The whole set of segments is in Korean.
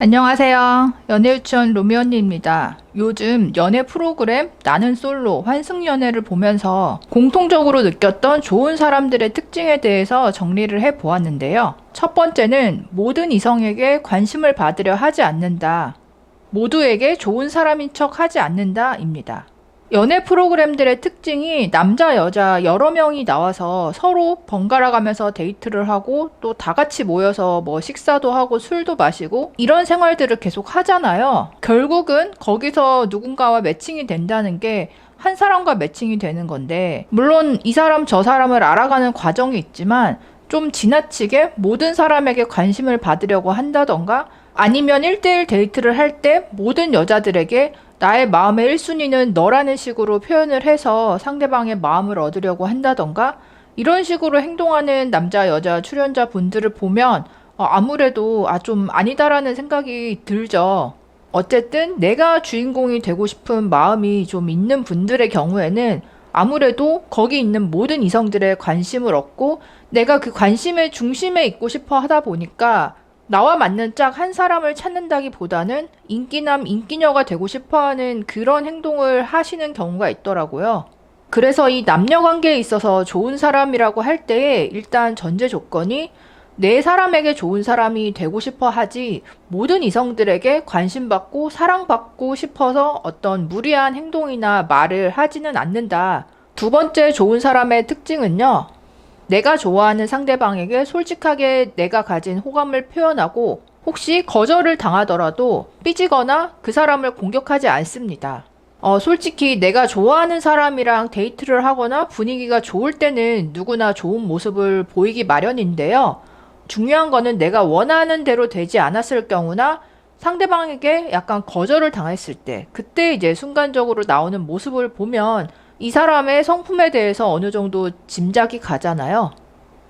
안녕하세요. 연애유치원 로미 언니입니다. 요즘 연애 프로그램 나는 솔로 환승연애를 보면서 공통적으로 느꼈던 좋은 사람들의 특징에 대해서 정리를 해 보았는데요. 첫 번째는 모든 이성에게 관심을 받으려 하지 않는다. 모두에게 좋은 사람인 척 하지 않는다입니다. 연애 프로그램들의 특징이 남자, 여자 여러 명이 나와서 서로 번갈아 가면서 데이트를 하고 또 다 같이 모여서 뭐 식사도 하고 술도 마시고 이런 생활들을 계속 하잖아요. 결국은 거기서 누군가와 매칭이 된다는 게 한 사람과 매칭이 되는 건데, 물론 이 사람 저 사람을 알아가는 과정이 있지만 좀 지나치게 모든 사람에게 관심을 받으려고 한다던가 아니면 1대1 데이트를 할 때 모든 여자들에게 나의 마음의 1순위는 너라는 식으로 표현을 해서 상대방의 마음을 얻으려고 한다던가 이런 식으로 행동하는 남자, 여자 출연자 분들을 보면 어, 아무래도 아, 좀 아니다라는 생각이 들죠. 어쨌든 내가 주인공이 되고 싶은 마음이 좀 있는 분들의 경우에는 아무래도 거기 있는 모든 이성들의 관심을 얻고 내가 그 관심의 중심에 있고 싶어 하다 보니까 나와 맞는 짝 한 사람을 찾는다기보다는 인기남, 인기녀가 되고 싶어 하는 그런 행동을 하시는 경우가 있더라고요. 그래서 이 남녀 관계에 있어서 좋은 사람이라고 할 때에 일단 전제 조건이 내 사람에게 좋은 사람이 되고 싶어 하지 모든 이성들에게 관심받고 사랑받고 싶어서 어떤 무리한 행동이나 말을 하지는 않는다. 두 번째 좋은 사람의 특징은요. 내가 좋아하는 상대방에게 솔직하게 내가 가진 호감을 표현하고 혹시 거절을 당하더라도 삐지거나 그 사람을 공격하지 않습니다. 어, 솔직히 내가 좋아하는 사람이랑 데이트를 하거나 분위기가 좋을 때는 누구나 좋은 모습을 보이기 마련인데요. 중요한 거는 내가 원하는 대로 되지 않았을 경우나 상대방에게 약간 거절을 당했을 때, 그때 이제 순간적으로 나오는 모습을 보면 이 사람의 성품에 대해서 어느 정도 짐작이 가잖아요.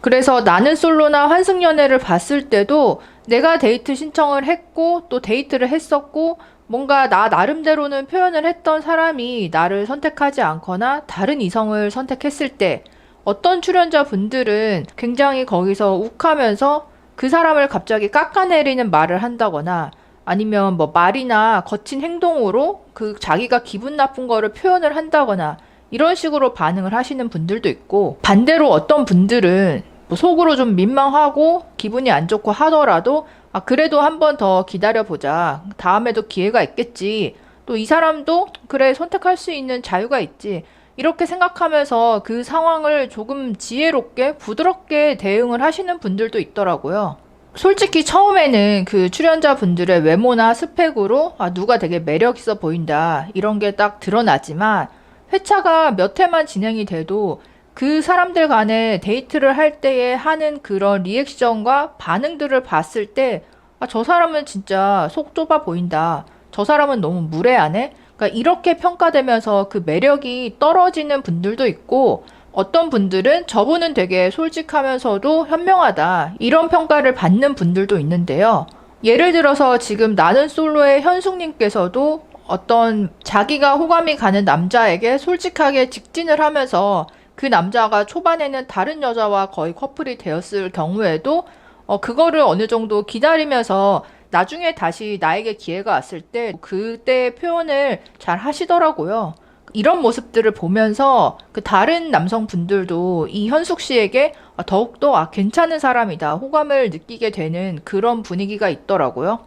그래서 나는 솔로나 환승연애를 봤을 때도 내가 데이트 신청을 했고 또 데이트를 했었고 뭔가 나 나름대로는 표현을 했던 사람이 나를 선택하지 않거나 다른 이성을 선택했을 때 어떤 출연자 분들은 굉장히 거기서 욱하면서 그 사람을 갑자기 깎아내리는 말을 한다거나 아니면 뭐 말이나 거친 행동으로 그 자기가 기분 나쁜 거를 표현을 한다거나 이런 식으로 반응을 하시는 분들도 있고 반대로 어떤 분들은 뭐 속으로 좀 민망하고 기분이 안 좋고 하더라도 아 그래도 한 번 더 기다려 보자. 다음에도 기회가 있겠지. 또 이 사람도 그래 선택할 수 있는 자유가 있지. 이렇게 생각하면서 그 상황을 조금 지혜롭게 부드럽게 대응을 하시는 분들도 있더라고요. 솔직히 처음에는 그 출연자 분들의 외모나 스펙으로 아, 누가 되게 매력 있어 보인다. 이런 게 딱 드러나지만 회차가 몇 회만 진행이 돼도 그 사람들 간에 데이트를 할 때에 하는 그런 리액션과 반응들을 봤을 때, 아, 저 사람은 진짜 속 좁아 보인다. 저 사람은 너무 무례하네? 그러니까 이렇게 평가되면서 그 매력이 떨어지는 분들도 있고, 어떤 분들은 저분은 되게 솔직하면서도 현명하다. 이런 평가를 받는 분들도 있는데요. 예를 들어서 지금 나는 솔로의 현숙님께서도 어떤 자기가 호감이 가는 남자에게 솔직하게 직진을 하면서 그 남자가 초반에는 다른 여자와 거의 커플이 되었을 경우에도 어, 그거를 어느 정도 기다리면서 나중에 다시 나에게 기회가 왔을 때 그때 표현을 잘 하시더라고요. 이런 모습들을 보면서 그 다른 남성분들도 이 현숙 씨에게 더욱더 아, 괜찮은 사람이다. 호감을 느끼게 되는 그런 분위기가 있더라고요.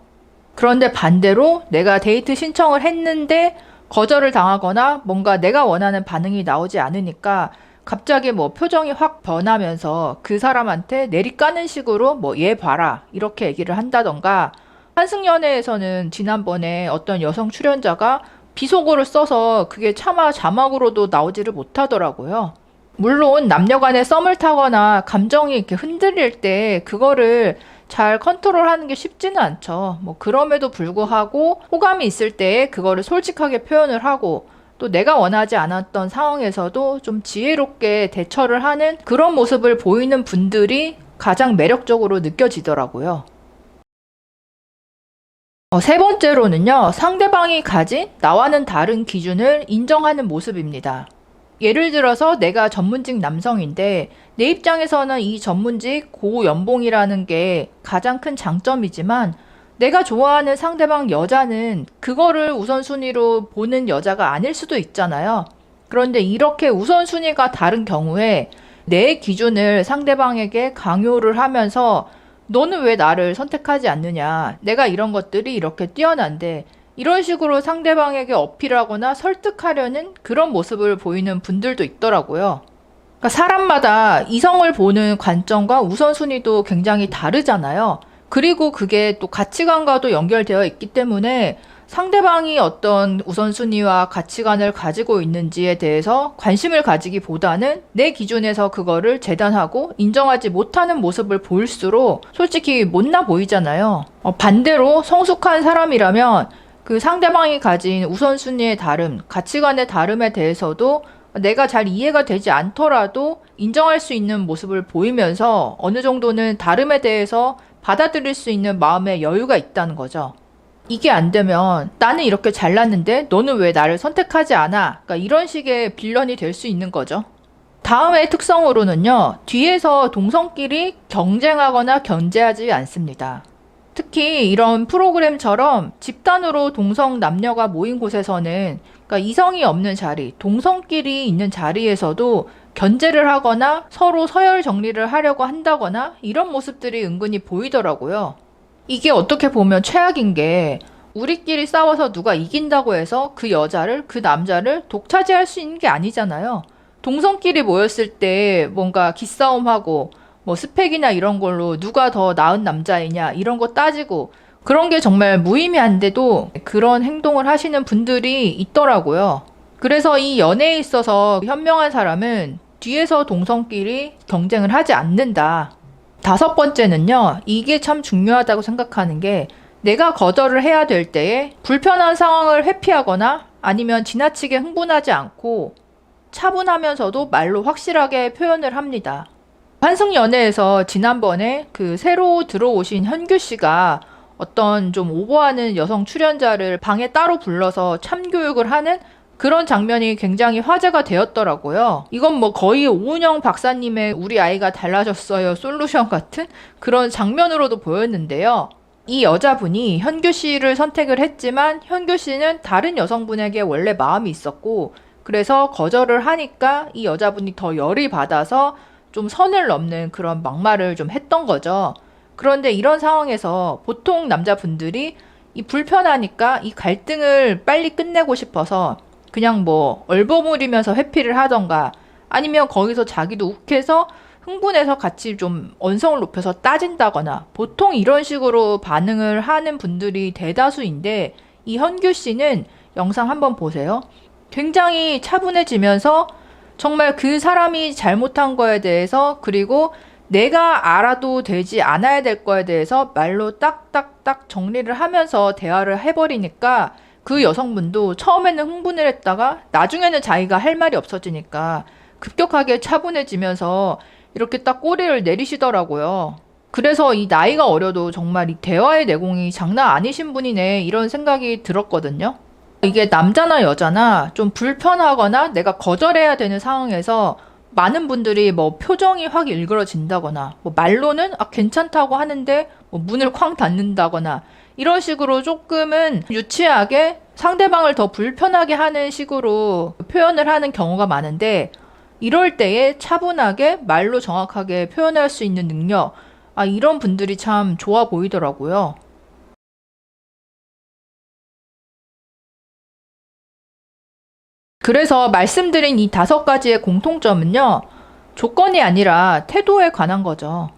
그런데 반대로 내가 데이트 신청을 했는데 거절을 당하거나 뭔가 내가 원하는 반응이 나오지 않으니까 갑자기 뭐 표정이 확 변하면서 그 사람한테 내리까는 식으로 뭐 얘 봐라 이렇게 얘기를 한다던가 한승연애에서는 지난번에 어떤 여성 출연자가 비속어를 써서 그게 차마 자막으로도 나오지를 못하더라고요. 물론 남녀 간에 썸을 타거나 감정이 이렇게 흔들릴 때 그거를 잘 컨트롤하는 게 쉽지는 않죠. 뭐 그럼에도 불구하고 호감이 있을 때 그거를 솔직하게 표현을 하고 또 내가 원하지 않았던 상황에서도 좀 지혜롭게 대처를 하는 그런 모습을 보이는 분들이 가장 매력적으로 느껴지더라고요. 어, 세 번째로는요, 상대방이 가진 나와는 다른 기준을 인정하는 모습입니다. 예를 들어서 내가 전문직 남성인데 내 입장에서는 이 전문직 고연봉이라는 게 가장 큰 장점이지만 내가 좋아하는 상대방 여자는 그거를 우선순위로 보는 여자가 아닐 수도 있잖아요. 그런데 이렇게 우선순위가 다른 경우에 내 기준을 상대방에게 강요를 하면서 너는 왜 나를 선택하지 않느냐. 내가 이런 것들이 이렇게 뛰어난데 이런 식으로 상대방에게 어필하거나 설득하려는 그런 모습을 보이는 분들도 있더라고요. 그러니까 사람마다 이성을 보는 관점과 우선순위도 굉장히 다르잖아요. 그리고 그게 또 가치관과도 연결되어 있기 때문에 상대방이 어떤 우선순위와 가치관을 가지고 있는지에 대해서 관심을 가지기보다는 내 기준에서 그거를 재단하고 인정하지 못하는 모습을 보일수록 솔직히 못나 보이잖아요. 어, 반대로 성숙한 사람이라면 그 상대방이 가진 우선순위의 다름, 가치관의 다름에 대해서도 내가 잘 이해가 되지 않더라도 인정할 수 있는 모습을 보이면서 어느 정도는 다름에 대해서 받아들일 수 있는 마음의 여유가 있다는 거죠. 이게 안 되면 나는 이렇게 잘났는데 너는 왜 나를 선택하지 않아? 그러니까 이런 식의 빌런이 될 수 있는 거죠. 다음의 특성으로는요, 뒤에서 동성끼리 경쟁하거나 견제하지 않습니다. 특히 이런 프로그램처럼 집단으로 동성 남녀가 모인 곳에서는 그러니까 이성이 없는 자리, 동성끼리 있는 자리에서도 견제를 하거나 서로 서열 정리를 하려고 한다거나 이런 모습들이 은근히 보이더라고요. 이게 어떻게 보면 최악인 게 우리끼리 싸워서 누가 이긴다고 해서 그 여자를, 그 남자를 독차지할 수 있는 게 아니잖아요. 동성끼리 모였을 때 뭔가 기싸움하고 뭐 스펙이나 이런 걸로 누가 더 나은 남자이냐 이런 거 따지고 그런 게 정말 무의미한데도 그런 행동을 하시는 분들이 있더라고요. 그래서 이 연애에 있어서 현명한 사람은 뒤에서 동성끼리 경쟁을 하지 않는다. 다섯 번째는요, 이게 참 중요하다고 생각하는 게 내가 거절을 해야 될 때에 불편한 상황을 회피하거나 아니면 지나치게 흥분하지 않고 차분하면서도 말로 확실하게 표현을 합니다. 환승연애에서 지난번에 그 새로 들어오신 현규 씨가 어떤 좀 오버하는 여성 출연자를 방에 따로 불러서 참교육을 하는 그런 장면이 굉장히 화제가 되었더라고요. 이건 뭐 거의 오은영 박사님의 우리 아이가 달라졌어요 솔루션 같은 그런 장면으로도 보였는데요. 이 여자분이 현규 씨를 선택을 했지만 현규 씨는 다른 여성분에게 원래 마음이 있었고 그래서 거절을 하니까 이 여자분이 더 열이 받아서 좀 선을 넘는 그런 막말을 좀 했던 거죠. 그런데 이런 상황에서 보통 남자분들이 이 불편하니까 이 갈등을 빨리 끝내고 싶어서 그냥 뭐 얼버무리면서 회피를 하던가 아니면 거기서 자기도 욱해서 흥분해서 같이 좀 언성을 높여서 따진다거나 보통 이런 식으로 반응을 하는 분들이 대다수인데 이 현규 씨는 영상 한번 보세요. 굉장히 차분해지면서 정말 그 사람이 잘못한 거에 대해서 그리고 내가 알아도 되지 않아야 될 거에 대해서 말로 딱딱딱 정리를 하면서 대화를 해버리니까 그 여성분도 처음에는 흥분을 했다가 나중에는 자기가 할 말이 없어지니까 급격하게 차분해지면서 이렇게 딱 꼬리를 내리시더라고요. 그래서 이 나이가 어려도 정말 이 대화의 내공이 장난 아니신 분이네 이런 생각이 들었거든요. 이게 남자나 여자나 좀 불편하거나 내가 거절해야 되는 상황에서 많은 분들이 뭐 표정이 확 일그러진다거나 뭐 말로는 아 괜찮다고 하는데 뭐 문을 쾅 닫는다거나 이런 식으로 조금은 유치하게 상대방을 더 불편하게 하는 식으로 표현을 하는 경우가 많은데 이럴 때에 차분하게 말로 정확하게 표현할 수 있는 능력 아 이런 분들이 참 좋아 보이더라고요. 그래서 말씀드린 이 다섯 가지의 공통점은요, 조건이 아니라 태도에 관한 거죠.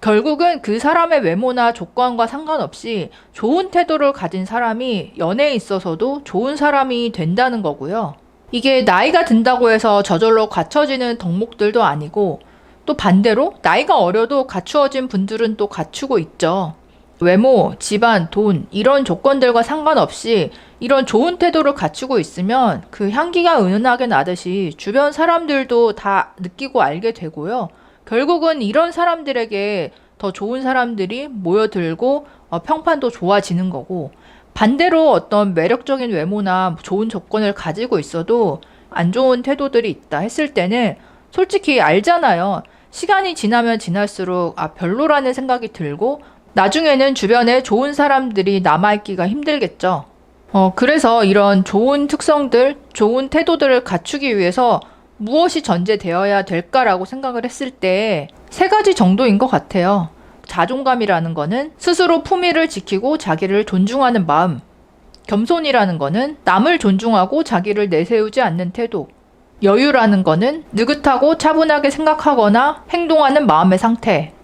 결국은 그 사람의 외모나 조건과 상관없이 좋은 태도를 가진 사람이 연애에 있어서도 좋은 사람이 된다는 거고요. 이게 나이가 든다고 해서 저절로 갖춰지는 덕목들도 아니고 또 반대로 나이가 어려도 갖추어진 분들은 또 갖추고 있죠. 외모, 집안, 돈 이런 조건들과 상관없이 이런 좋은 태도를 갖추고 있으면 그 향기가 은은하게 나듯이 주변 사람들도 다 느끼고 알게 되고요. 결국은 이런 사람들에게 더 좋은 사람들이 모여들고 어, 평판도 좋아지는 거고 반대로 어떤 매력적인 외모나 좋은 조건을 가지고 있어도 안 좋은 태도들이 있다 했을 때는 솔직히 알잖아요. 시간이 지나면 지날수록 아 별로라는 생각이 들고 나중에는 주변에 좋은 사람들이 남아있기가 힘들겠죠. 어, 그래서 이런 좋은 특성들, 좋은 태도들을 갖추기 위해서 무엇이 전제되어야 될까라고 생각을 했을 때 세 가지 정도인 것 같아요. 자존감이라는 거는 스스로 품위를 지키고 자기를 존중하는 마음. 겸손이라는 거는 남을 존중하고 자기를 내세우지 않는 태도. 여유라는 거는 느긋하고 차분하게 생각하거나 행동하는 마음의 상태.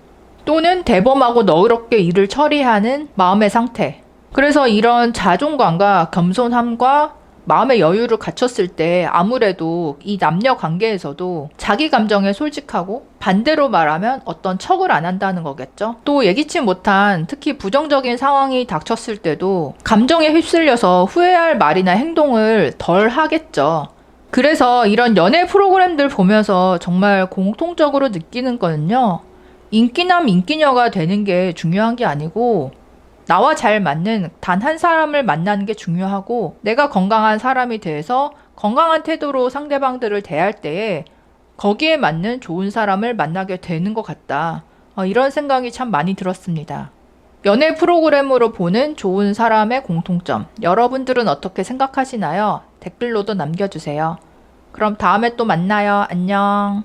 또는 대범하고 너그럽게 일을 처리하는 마음의 상태. 그래서 이런 자존감과 겸손함과 마음의 여유를 갖췄을 때 아무래도 이 남녀 관계에서도 자기 감정에 솔직하고 반대로 말하면 어떤 척을 안 한다는 거겠죠. 또 예기치 못한 특히 부정적인 상황이 닥쳤을 때도 감정에 휩쓸려서 후회할 말이나 행동을 덜 하겠죠. 그래서 이런 연애 프로그램들 보면서 정말 공통적으로 느끼는 거는요. 인기남 인기녀가 되는 게 중요한 게 아니고 나와 잘 맞는 단 한 사람을 만나는 게 중요하고 내가 건강한 사람이 돼서 건강한 태도로 상대방들을 대할 때에 거기에 맞는 좋은 사람을 만나게 되는 것 같다. 어, 이런 생각이 참 많이 들었습니다. 연애 프로그램으로 보는 좋은 사람의 공통점. 여러분들은 어떻게 생각하시나요? 댓글로도 남겨주세요. 그럼 다음에 또 만나요. 안녕.